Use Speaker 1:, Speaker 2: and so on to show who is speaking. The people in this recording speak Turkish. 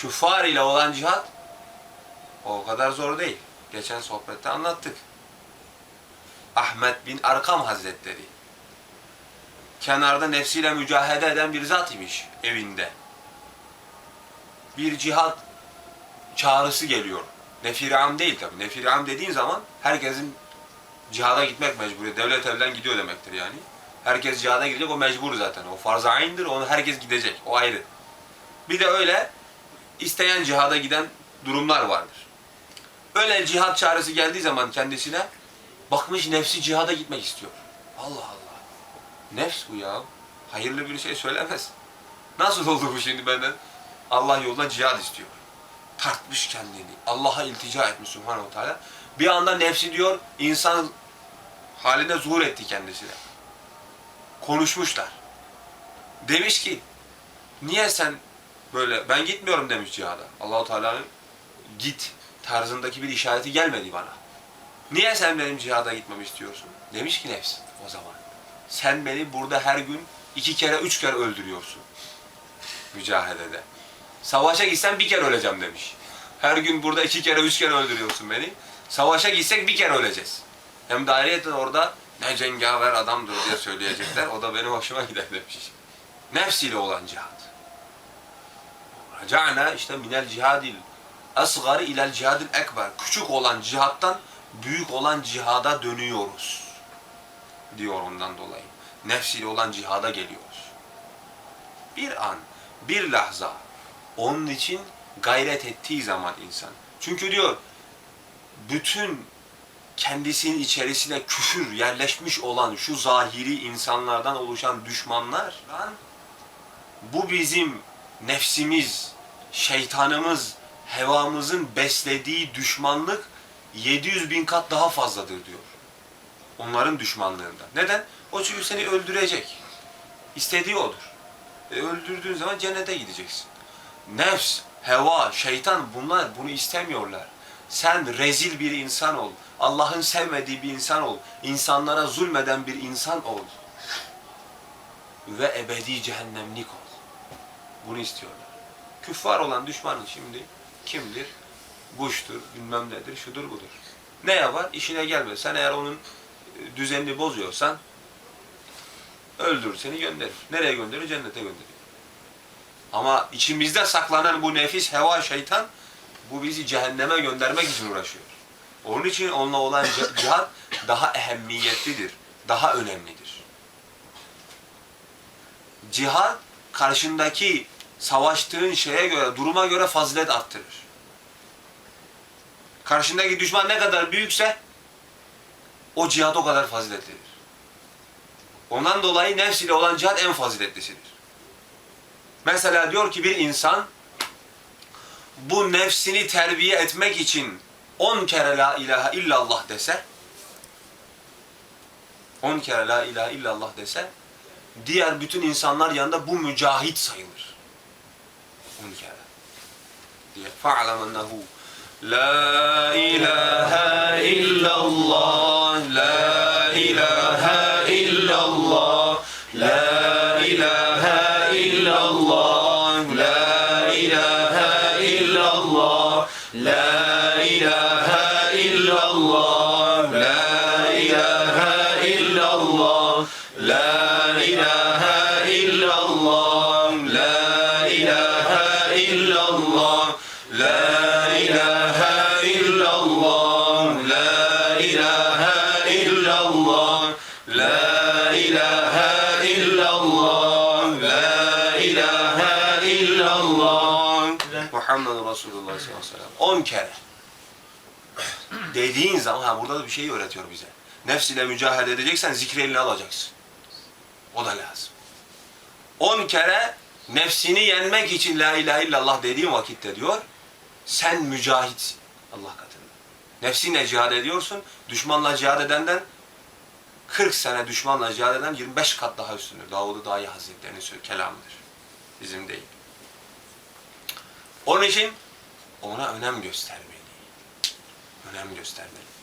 Speaker 1: Küffar ile olan cihat o kadar zor değil. Geçen sohbette anlattık. Ahmet bin Arkam Hazretleri kenarda nefsiyle mücahede eden bir zat imiş evinde. Bir cihat çağrısı geliyor. Nefir am değil tabi. Nefir am dediğin zaman herkesin cihada gitmek mecburi. Devlet evden gidiyor demektir yani. Herkes cihada gidecek o mecbur zaten. O farz-ı ayn'dir. Onu herkes gidecek. O ayrı. Bir de öyle isteyen cihada giden durumlar vardır. Öyle cihat çağrısı geldiği zaman kendisine bakmış nefsi cihada gitmek istiyor. Allah Allah. Nefs bu ya. Hayırlı bir şey söylemez. Nasıl oldu bu şimdi benden? Allah yolunda cihad istiyor. Tartmış kendini. Allah'a iltica etmiş Subhanahu Teala. Bir anda nefsi diyor insan haline zuhur etti kendisine. Konuşmuşlar. Demiş ki niye sen böyle ben gitmiyorum demiş cihada. Allahu Teala'nın git tarzındaki bir işareti gelmedi bana. Niye sen benim cihada gitmemi istiyorsun? Demiş ki nefs o zaman. Sen beni burada her gün iki kere, üç kere öldürüyorsun. Mücahedede. Savaşa gitsem bir kere öleceğim demiş. Her gün burada iki kere, üç kere öldürüyorsun beni. Savaşa gitsek bir kere öleceğiz. Hem de orada ne cengaver adamdır diye söyleyecekler. O da benim hoşuma gider demiş. Nefsiyle olan cihat. Raca'na işte minel cihadil asgari ilel cihadil ekber. Küçük olan cihattan büyük olan cihada dönüyoruz. Diyor ondan dolayı. Nefsiyle olan cihada geliyoruz. Bir an, bir lahza onun için gayret ettiği zaman insan. Çünkü diyor bütün kendisinin içerisine küfür yerleşmiş olan şu zahiri insanlardan oluşan düşmanlar bu bizim nefsimiz, şeytanımız, hevamızın beslediği düşmanlık 700 bin kat daha fazladır diyor. Onların düşmanlığında. Neden? O çünkü seni öldürecek. İstediği odur. E, öldürdüğün zaman cennete gideceksin. Nefs, heva, şeytan bunlar bunu istemiyorlar. Sen rezil bir insan ol. Allah'ın sevmediği bir insan ol. İnsanlara zulmeden bir insan ol. Ve ebedi cehennemlik ol. Bunu istiyorlar. Küffar olan düşmanın şimdi kimdir? Bush'tur, bilmem nedir, şudur budur. Ne yapar? İşine gelmez. Sen eğer onun e, düzenini bozuyorsan öldürür seni gönderir. Nereye gönderir? Cennete gönderir. Ama içimizde saklanan bu nefis, heva, şeytan bu bizi cehenneme göndermek için uğraşıyor. Onun için onunla olan cihat daha ehemmiyetlidir, daha önemlidir. Cihat karşındaki savaştığın şeye göre, duruma göre fazilet arttırır. Karşındaki düşman ne kadar büyükse o cihat o kadar faziletlidir. Ondan dolayı nefs ile olan cihat en faziletlisidir. Mesela diyor ki bir insan bu nefsini terbiye etmek için 10 kere la ilahe illallah dese 10 kere la ilahe illallah dese diğer bütün insanlar yanında bu mücahit sayılır. يقول كذا فاعلم أنه لا إله إلا الله لا إله إلا الله لا إله إلا الله لا إله إلا الله لا إله إلا الله لا إله إلا الله لا إله إلا الله لا إله illallah La ilahe illallah La ilahe illallah La ilahe illallah La ilahe illallah Muhammed Resulullah sallallahu aleyhi ve sellem 10 kere dediğin zaman ha burada da bir şey öğretiyor bize. Nefs ile mücadele edeceksen zikri alacaksın. O da lazım. 10 kere nefsini yenmek için la ilahe illallah dediğin vakitte diyor sen mücahitsin Allah katında. Nefsinle cihad ediyorsun. Düşmanla cihad edenden 40 sene düşmanla cihad eden 25 kat daha üstündür. Davud-u Dahi Hazretleri'nin kelamıdır. Bizim değil. Onun için ona önem göstermeli. Önem göstermeli.